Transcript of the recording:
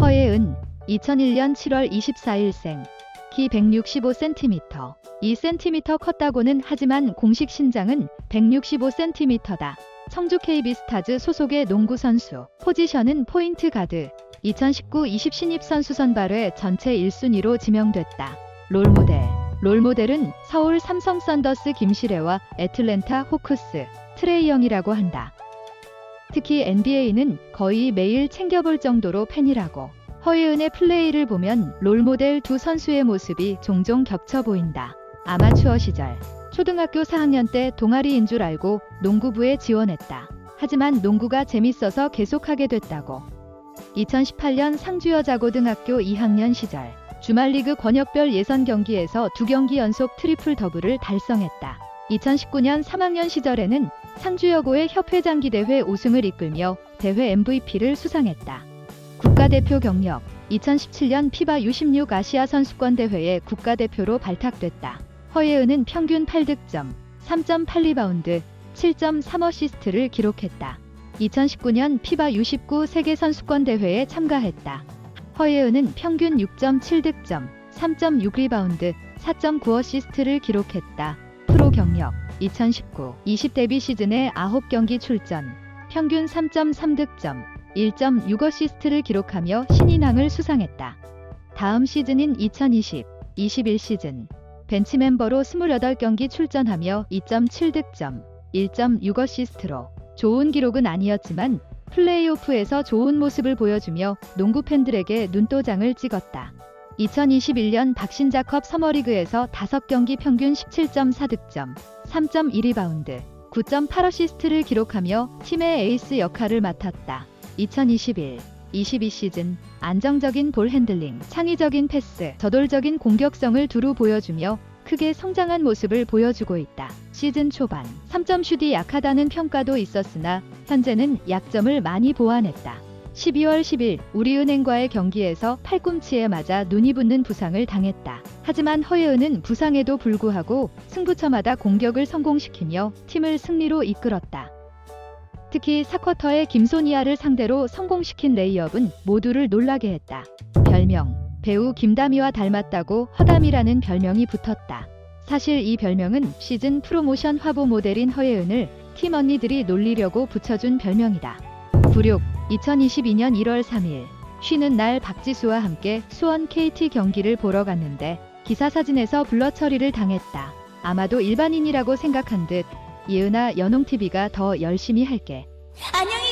허예은 2001년 7월 24일생 키 165cm 2cm 컸다고는 하지만 공식 신장은 165cm다. 청주 KB스타즈 소속의 농구 선수 포지션은 포인트 가드 2019 20 신입 선수 선발회 전체 1순위로 지명됐다. 롤모델 롤모델은 서울 삼성 썬더스 김시래와 애틀랜타 호크스 트레이 영이라고 한다. 특히 NBA는 거의 매일 챙겨볼 정도로 팬이라고. 허예은의 플레이를 보면 롤모델 두 선수의 모습이 종종 겹쳐 보인다. 아마추어 시절 초등학교 4학년 때 동아리인 줄 알고 농구부에 지원했다. 하지만 농구가 재밌어서 계속하게 됐다고. 2018년 상주여자고등학교 2학년 시절 주말리그 권역별 예선 경기에서 두 경기 연속 트리플 더블을 달성했다. 2019년 3학년 시절에는 상주여고의 협회장기대회 우승을 이끌며 대회 MVP를 수상했다. 국가대표 경력 2017년 피바 U16 아시아 선수권 대회에 국가대표로 발탁됐다. 허예은은 평균 8득점, 3.8리바운드, 7.3어시스트를 기록했다. 2019년 피바 U19 세계 선수권 대회에 참가했다. 허예은은 평균 6.7득점, 3.6리바운드, 4.9어시스트를 기록했다. 프로 경력 2019 20 데뷔 시즌에 9경기 출전, 평균 3.3득점, 1.6어시스트를 기록하며 신인왕을 수상했다. 다음 시즌인 2020 21 시즌 벤치 멤버로 28경기 출전하며 2.7득점, 1.6어시스트로 좋은 기록은 아니었지만 플레이오프에서 좋은 모습을 보여주며 농구 팬들에게 눈도장을 찍었다. 2021년 박신자컵 서머리그에서 5경기 평균 17.4득점, 3.1리바운드, 9.8어시스트를 기록하며 팀의 에이스 역할을 맡았다. 2021 22 시즌 안정적인 볼 핸들링, 창의적인 패스, 저돌적인 공격성을 두루 보여주며 크게 성장한 모습을 보여주고 있다. 시즌 초반 3점 슛이 약하다는 평가도 있었으나 현재는 약점을 많이 보완했다. 12월 10일 우리은행과의 경기에서 팔꿈치에 맞아 눈이 붓는 부상을 당했다. 하지만 허예은은 부상에도 불구하고 승부처마다 공격을 성공시키며 팀을 승리로 이끌었다. 특히 사쿼터의 김소니아를 상대로 성공시킨 레이업은 모두를 놀라게 했다. 별명 배우 김다미와 닮았다고 허담이라는 별명이 붙었다. 사실 이 별명은 시즌 프로모션 화보 모델인 허예은을 팀 언니들이 놀리려고 붙여준 별명이다. 96 2022년 1월 3일 쉬는 날 박지수와 함께 수원 KT 경기를 보러 갔는데 기사 사진에서 블러 처리를 당했다. 아마도 일반인이라고 생각한 듯 예은아 연홍TV가 더 열심히 할게. 안녕히